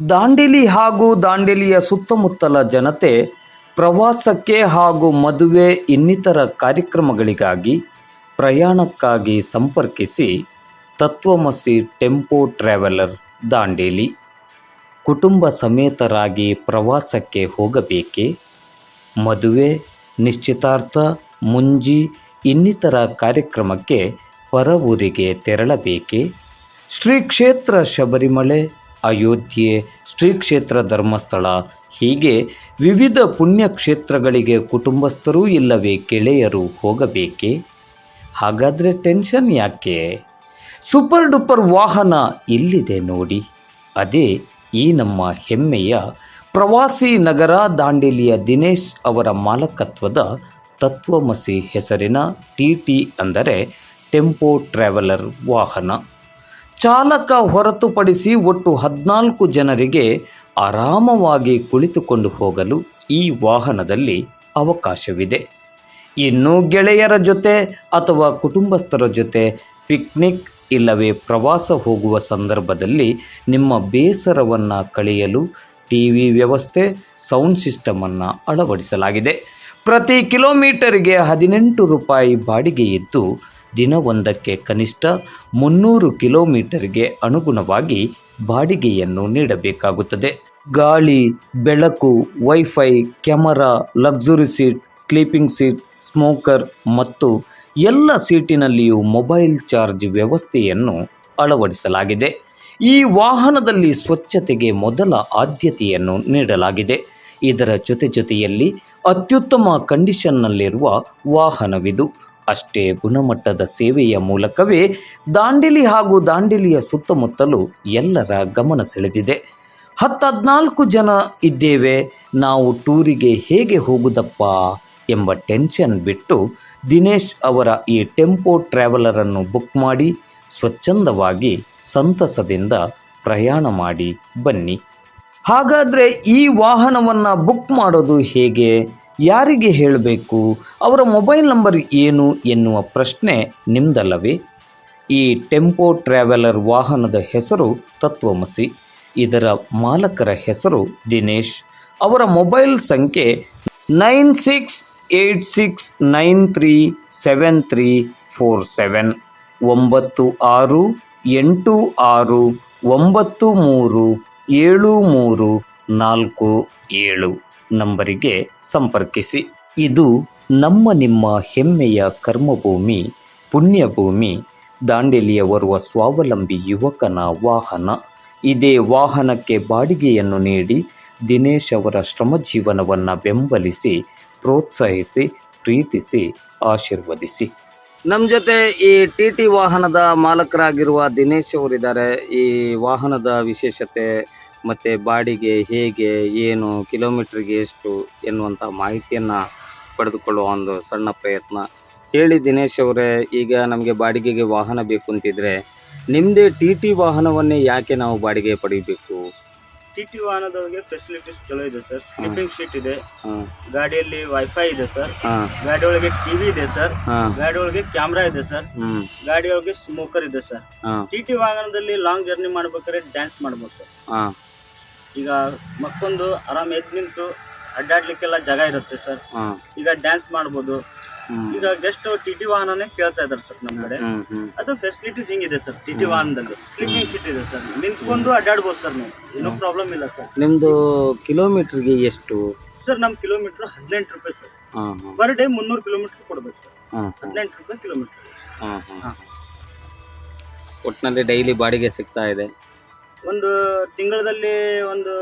ದಾಂಡೇಲಿ ಹಾಗೂ ದಾಂಡೇಲಿಯ ಸುತ್ತಮುತ್ತಲ ಜನತೆ ಪ್ರವಾಸಕ್ಕೆ ಹಾಗೂ ಮದುವೆ ಇನ್ನಿತರ ಕಾರ್ಯಕ್ರಮಗಳಿಗಾಗಿ ಪ್ರಯಾಣಕ್ಕಾಗಿ ಸಂಪರ್ಕಿಸಿ ತತ್ವಮಸಿ ಟೆಂಪೋ ಟ್ರಾವೆಲರ್ ದಾಂಡೇಲಿ ಕುಟುಂಬ ಸಮೇತರಾಗಿ ಪ್ರವಾಸಕ್ಕೆ ಹೋಗಬೇಕೇ? ಮದುವೆ, ನಿಶ್ಚಿತಾರ್ಥ, ಮುಂಜಿ ಇನ್ನಿತರ ಕಾರ್ಯಕ್ರಮಕ್ಕೆ ಪರವೂರಿಗೆ ಊರಿಗೆ ತೆರಳಬೇಕೆ? ಶ್ರೀ ಕ್ಷೇತ್ರ ಶಬರಿಮಲೆ ಅಯೋಧ್ಯೆ, ಶ್ರೀ ಕ್ಷೇತ್ರ ಧರ್ಮಸ್ಥಳ. ಹೀಗೆ ವಿವಿಧ ಪುಣ್ಯಕ್ಷೇತ್ರಗಳಿಗೆ ಕುಟುಂಬಸ್ಥರು ಇಲ್ಲವೇ ಗೆಳೆಯರು ಹೋಗಬೇಕೆ? ಹಾಗಾದರೆ ಟೆನ್ಷನ್ ಯಾಕೆ? ಸೂಪರ್ ಡೂಪರ್ ವಾಹನ ಇಲ್ಲಿದೆ ನೋಡಿ. ಅದೇ ಈ ನಮ್ಮ ಹೆಮ್ಮೆಯ ಪ್ರವಾಸಿ ನಗರ ದಾಂಡೇಲಿಯ ದಿನೇಶ್ ಅವರ ಮಾಲಕತ್ವದ ತತ್ವಮಸಿ ಹೆಸರಿನ ಟಿ ಟಿ ಅಂದರೆ ಟೆಂಪೋ ಟ್ರಾವೆಲರ್ ವಾಹನ. ಚಾಲಕ ಹೊರತುಪಡಿಸಿ ಒಟ್ಟು ಹದಿನಾಲ್ಕು ಜನರಿಗೆ ಆರಾಮವಾಗಿ ಕುಳಿತುಕೊಂಡು ಹೋಗಲು ಈ ವಾಹನದಲ್ಲಿ ಅವಕಾಶವಿದೆ. ಇನ್ನು ಗೆಳೆಯರ ಜೊತೆ ಅಥವಾ ಕುಟುಂಬಸ್ಥರ ಜೊತೆ ಪಿಕ್ನಿಕ್ ಇಲ್ಲವೇ ಪ್ರವಾಸ ಹೋಗುವ ಸಂದರ್ಭದಲ್ಲಿ ನಿಮ್ಮ ಬೇಸರವನ್ನು ಕಳೆಯಲು ಟಿ ವಿ ವ್ಯವಸ್ಥೆ, ಸೌಂಡ್ ಸಿಸ್ಟಮನ್ನು ಅಳವಡಿಸಲಾಗಿದೆ. ಪ್ರತಿ ಕಿಲೋಮೀಟರಿಗೆ ಹದಿನೆಂಟು ರೂಪಾಯಿ ಬಾಡಿಗೆ ಇದ್ದು ದಿನವೊಂದಕ್ಕೆ ಕನಿಷ್ಠ ಮುನ್ನೂರು ಕಿಲೋಮೀಟರ್ಗೆ ಅನುಗುಣವಾಗಿ ಬಾಡಿಗೆಯನ್ನು ನೀಡಬೇಕಾಗುತ್ತದೆ. ಗಾಳಿ, ಬೆಳಕು, wifi, camera, luxury seat, sleeping seat, smoker ಮತ್ತು ಎಲ್ಲ ಸೀಟಿನಲ್ಲಿಯೂ ಮೊಬೈಲ್ ಚಾರ್ಜ್ ವ್ಯವಸ್ಥೆಯನ್ನು ಅಳವಡಿಸಲಾಗಿದೆ. ಈ ವಾಹನದಲ್ಲಿ ಸ್ವಚ್ಛತೆಗೆ ಮೊದಲ ಆದ್ಯತೆಯನ್ನು ನೀಡಲಾಗಿದೆ. ಇದರ ಜೊತೆ ಜೊತೆಯಲ್ಲಿ ಅತ್ಯುತ್ತಮ ಕಂಡೀಷನ್ನಲ್ಲಿರುವ ವಾಹನವಿದು. ಅಷ್ಟೇ ಗುಣಮಟ್ಟದ ಸೇವೆಯ ಮೂಲಕವೇ ದಾಂಡೇಲಿ ಹಾಗೂ ದಾಂಡೇಲಿಯ ಸುತ್ತಮುತ್ತಲು ಎಲ್ಲರ ಗಮನ ಸೆಳೆದಿದೆ. ಹತ್ತು ಹದಿನಾಲ್ಕು ಜನ ಇದ್ದೇವೆ. ನಾವು ಟೂರಿಗೆ ಹೇಗೆ ಹೋಗುದಪ್ಪ ಎಂಬ ಟೆನ್ಷನ್ ಬಿಟ್ಟು ದಿನೇಶ್ ಅವರ ಈ ಟೆಂಪೋ ಟ್ರಾವೆಲರನ್ನು ಬುಕ್ ಮಾಡಿ ಸ್ವಚ್ಛಂದವಾಗಿ ಸಂತಸದಿಂದ ಪ್ರಯಾಣ ಮಾಡಿ ಬನ್ನಿ. ಹಾಗಾದರೆ ಈ ವಾಹನವನ್ನು ಬುಕ್ ಮಾಡೋದು ಹೇಗೆ? ಯಾರಿಗೆ ಹೇಳಬೇಕು? ಅವರ ಮೊಬೈಲ್ ನಂಬರ್ ಏನು ಎನ್ನುವ ಪ್ರಶ್ನೆ ನಿಮ್ಮದಲ್ಲವೇ ಈ ಟೆಂಪೋ ಟ್ರಾವೆಲರ್ ವಾಹನದ ಹೆಸರು ತತ್ವಮಸಿ, ಇದರ ಮಾಲಕರ ಹೆಸರು ದಿನೇಶ್, ಅವರ ಮೊಬೈಲ್ ಸಂಖ್ಯೆ nine six eight six nine three seven three four seven, ಒಂಬತ್ತು ಆರು ಎಂಟು ಆರು ಒಂಬತ್ತು ಮೂರು ಏಳು ಮೂರು ನಾಲ್ಕು ಏಳು. ನಂಬರಿಗೆ ಸಂಪರ್ಕಿಸಿ. ಇದು ನಮ್ಮ ನಿಮ್ಮ ಹೆಮ್ಮೆಯ ಕರ್ಮಭೂಮಿ, ಪುಣ್ಯಭೂಮಿ, ದಾಂಡೇಲಿಯ ಓರ್ವ ಸ್ವಾವಲಂಬಿ ಯುವಕನ ವಾಹನ. ಇದೇ ವಾಹನಕ್ಕೆ ಬಾಡಿಗೆಯನ್ನು ನೀಡಿ ದಿನೇಶ್ ಅವರ ಶ್ರಮ ಜೀವನವನ್ನು ಬೆಂಬಲಿಸಿ, ಪ್ರೋತ್ಸಾಹಿಸಿ, ಪ್ರೀತಿಸಿ, ಆಶೀರ್ವದಿಸಿ. ನಮ್ಮ ಜೊತೆ ಈ ಟಿ ಟಿ ವಾಹನದ ಮಾಲಕರಾಗಿರುವ ದಿನೇಶ್ ಅವರಿದ್ದಾರೆ. ಈ ವಾಹನದ ವಿಶೇಷತೆ ಮತ್ತು ಬಾಡಿಗೆ ಹೇಗೆ ಏನು ಕಿಲೋಮೀಟ್ರಿಗೆ ಎಷ್ಟು ಎನ್ನುವಂಥ ಮಾಹಿತಿಯನ್ನು ಪಡೆದುಕೊಳ್ಳುವ ಒಂದು ಸಣ್ಣ ಪ್ರಯತ್ನ. ಹೇಳಿ ದಿನೇಶ್ ಅವರೇ ಈಗ ನಮಗೆ ಬಾಡಿಗೆಗೆ ವಾಹನ ಬೇಕು ಅಂತಿದ್ರೆ ನಿಮ್ಮದೇ ಟಿ ಟಿ ವಾಹನವನ್ನೇ ಯಾಕೆ ನಾವು ಬಾಡಿಗೆ ಪಡೀಬೇಕು ಟಿ ಟಿ ವಾಹನದೊಳಗೆ ಫೆಸಿಲಿಟೀಸ್ ಚಲೋ ಇದೆ ಸರ್. ಸ್ಲೀಪಿಂಗ್ ಶೀಟ್ ಇದೆ. ಹಾಂ ಗಾಡಿಯಲ್ಲಿ ವೈಫೈ ಇದೆ ಸರ್. ಹಾಂ. ಗಾಡಿ ಒಳಗೆ ಟಿವಿ ಇದೆ ಸರ್. ಹಾಂ. ಗಾಡಿ ಒಳಗೆ ಕ್ಯಾಮ್ರಾ ಇದೆ ಸರ್. ಗಾಡಿ ಒಳಗೆ ಸ್ಮೋಕರ್ ಇದೆ ಸರ್. ಟಿ ಟಿ ವಾಹನದಲ್ಲಿ ಲಾಂಗ್ ಜರ್ನಿ ಮಾಡ್ಬೇಕಾದ್ರೆ ಡ್ಯಾನ್ಸ್ ಮಾಡ್ಬೋದು ಸರ್. ಹಾಂ. ಈಗ ಮಕ್ಕೊಂದು ಆರಾಮ್ ಎದ್ದು ನಿಂತು ಅಡ್ಡಾಡ್ಲಿಕ್ಕೆಲ್ಲ ಜಾಗ ಇರುತ್ತೆ ಸರ್. ಹಾಂ. ಈಗ ಡ್ಯಾನ್ಸ್ ಮಾಡ್ಬೋದು. ಈಗ ಗೆಸ್ಟ್ ಟಿ ಟಿ ವಾಹನನೇ ಕೇಳ್ತಾ ಇದಾರೆ ಸರ್ ನಮ್ಮ ಕಡೆ. ಅದು ಫೆಸಿಲಿಟೀಸ್ ಹಿಂಗಿದೆ ಸರ್ ಟಿ ಟಿ ವಾಹನದಲ್ಲಿ. ಸ್ಲೀಪಿಂಗ್ ಸೀಟ್ ಇದೆ ಸರ್. ನಿಂತ್ಕೊಂಡು ಅಡ್ಡಾಡ್ಬೋದು ಸರ್ ನೀವು. ಏನೂ ಪ್ರಾಬ್ಲಮ್ ಇಲ್ಲ ಸರ್. ನಿಮ್ಮದು ಕಿಲೋಮೀಟ್ರಿಗೆ ಎಷ್ಟು? ಸರ್ ನಮ್ಮ ಕಿಲೋಮೀಟರ್ ಹದಿನೆಂಟು ರೂಪಾಯಿ ಸರ್. ಹಾಂ ಹಾಂ. ಪರ್ ಡೇ ಮುನ್ನೂರು ಕಿಲೋಮೀಟರ್ ಕೊಡ್ಬೇಕು ಸರ್. ಹಾಂ ಹಾಂ. ಹದಿನೆಂಟು ರೂಪಾಯಿ ಕಿಲೋಮೀಟರ್ ಹಾಂ ಹಾಂ ಹಾಂ. ಒಟ್ಟಿನಲ್ಲಿ ಡೈಲಿ ಬಾಡಿಗೆ ಸಿಗ್ತಾ ಇದೆ. ಒಂದು ತಿಂಗಳಲ್ಲಿ ಒಂದು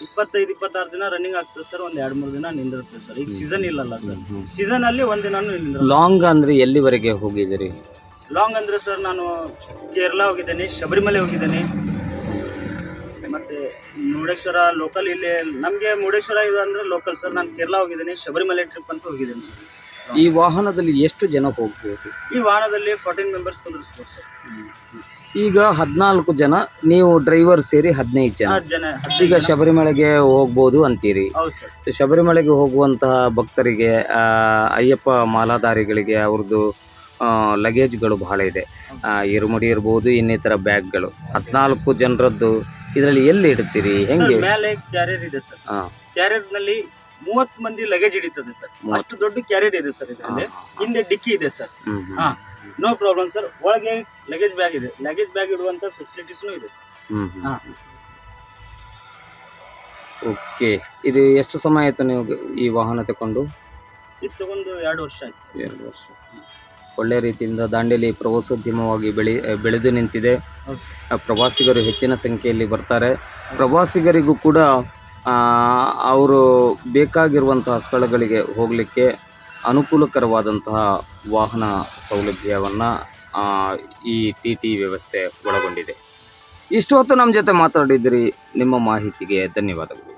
ಇಪ್ಪತ್ತೈದು ಇಪ್ಪತ್ತಾರು ದಿನ ರನ್ನಿಂಗ್ ಆಗ್ತದೆ ಸರ್ ಒಂದು ಎರಡು ಮೂರು ದಿನ ನಿಂದಿರುತ್ತೆ ಸರ್ ಈಗ ಸೀಸನ್ ಇಲ್ಲಲ್ಲ ಸರ್ ಸೀಸನ್ ಅಲ್ಲಿ ಒಂದು ದಿನಾನು ನಿಂದ್ರ ಲಾಂಗ್ ಅಂದ್ರೆ ಎಲ್ಲಿವರೆಗೆ ಹೋಗಿದ್ದೀರಿ? ಲಾಂಗ್ ಅಂದ್ರೆ ಸರ್ ನಾನು ಕೇರಳ ಹೋಗಿದ್ದೇನೆ ಶಬರಿಮಲೆ ಹೋಗಿದ್ದೇನೆ. ಮತ್ತೆ ಮುರುಡೇಶ್ವರ ಲೋಕಲ್ ಇಲ್ಲಿ ನಮಗೆ ಮುರುಡೇಶ್ವರ ಇದು ಅಂದ್ರೆ ಲೋಕಲ್ ಸರ್ ನಾನು ಕೇರಳ ಹೋಗಿದ್ದೇನೆ ಶಬರಿಮಲೆ ಟ್ರಿಪ್ ಅಂತ ಹೋಗಿದ್ದೇನೆ ಸರ್ ಈ ವಾಹನದಲ್ಲಿ ಎಷ್ಟು ಜನ ಹೋಗ್ಬೋದು? ಈ ವಾಹನದಲ್ಲಿ ಫೋರ್ಟೀನ್ ಮೆಂಬರ್ಸ್ ಕುಂದಿರಿಸ್ಬೋದು ಸರ್ ಈಗ ಹದಿನಾಲ್ಕು ಜನ ನೀವು ಡ್ರೈವರ್ ಸೇರಿ ಹದಿನೈದು ಜನ. ಈಗ ಶಬರಿಮಲೆಗೆ ಹೋಗ್ಬೋದು ಅಂತೀರಿ. ಹೌದು ಸರ್. ಶಬರಿಮಲೆಗೆ ಹೋಗುವಂತಹ ಭಕ್ತರಿಗೆ ಆ, ಅಯ್ಯಪ್ಪ ಮಾಲಾಧಾರಿಗಳಿಗೆ ಅವ್ರದ್ದು ಲಗೇಜ್ಗಳು ಬಹಳ ಇದೆ. ಇರುಮಡಿ ಇರುಮುಡಿ ಇರ್ಬೋದು ಇನ್ನಿತರ ಬ್ಯಾಗ್ಗಳು. ಹದಿನಾಲ್ಕು ಜನರದ್ದು ಇದರಲ್ಲಿ ಎಲ್ಲಿ ಇಡ್ತೀರಿ? ಹೆಂಗೆ? ಸರ್ ಮೇಲೆ ಕ್ಯಾರಿಯರ್ ಇದೆ ಸರ್. ಹಾ ಕ್ಯಾರಿಯರ್ನಲ್ಲಿ ಮೂವತ್ತು ಮಂದಿ ಲಗೇಜ್ ಹಿಡಿತದೆ ಸರ್. ಮೂವತ್ತು. ಅಷ್ಟು ದೊಡ್ಡ ಕ್ಯಾರಿಯರ್ ಇದೆ ಸರ್ ಇದರಲ್ಲಿ. ಹಿಂದೆ ಡಿಕ್ಕಿ ಇದೆ ಸರ್. ಹ್ಮ್ ಹ್ಮ್. ಹಾ. ನೋ ಪ್ರಾಬ್ಲಮ್ ಸರ್ ಒಳಗೆ ಲಗೇಜ್ ಬ್ಯಾಗ್ ಇದೆ. ಲಗೇಜ್ ಬ್ಯಾಗ್ ಇಡುವಂತ ಫೆಸಿಲಿಟೀಸ್ನು ಇದೆ ಸರ್ ಹ್ಮ್ ಹ್ಮ್. ಹಾ. ಓಕೆ ಇದು ಎಷ್ಟು ಸಮಯ ಆಯಿತು ನೀವು ಈ ವಾಹನ ತಗೊಂಡು ಇದು ತಗೊಂಡು ಎರಡು ವರ್ಷ ಆಯ್ತು ಸರ್ ಎರಡು ವರ್ಷ. ಒಳ್ಳೆ ರೀತಿಯಿಂದ ದಾಂಡೇಲಿ ಪ್ರವಾಸೋದ್ಯಮವಾಗಿ ಬೆಳೆ ಬೆಳೆದು ನಿಂತಿದೆ. ಹೌದು ಸರ್ ಆ, ಪ್ರವಾಸಿಗರು ಹೆಚ್ಚಿನ ಸಂಖ್ಯೆಯಲ್ಲಿ ಬರ್ತಾರೆ. ಪ್ರವಾಸಿಗರಿಗೂ ಕೂಡ ಆ, ಅವರು ಬೇಕಾಗಿರುವಂತಹ ಸ್ಥಳಗಳಿಗೆ ಹೋಗಲಿಕ್ಕೆ ಅನುಕೂಲಕರವಾದಂತಹ ವಾಹನ ಸೌಲಭ್ಯವನ್ನು ಈ ಟಿ ಟಿ ವ್ಯವಸ್ಥೆ ಒಳಗೊಂಡಿದೆ. ಇಷ್ಟು ಹೊತ್ತು ನಮ್ಮ ಜೊತೆ ಮಾತಾಡಿದಿರಿ. ನಿಮ್ಮ ಮಾಹಿತಿಗೆ ಧನ್ಯವಾದಗಳು.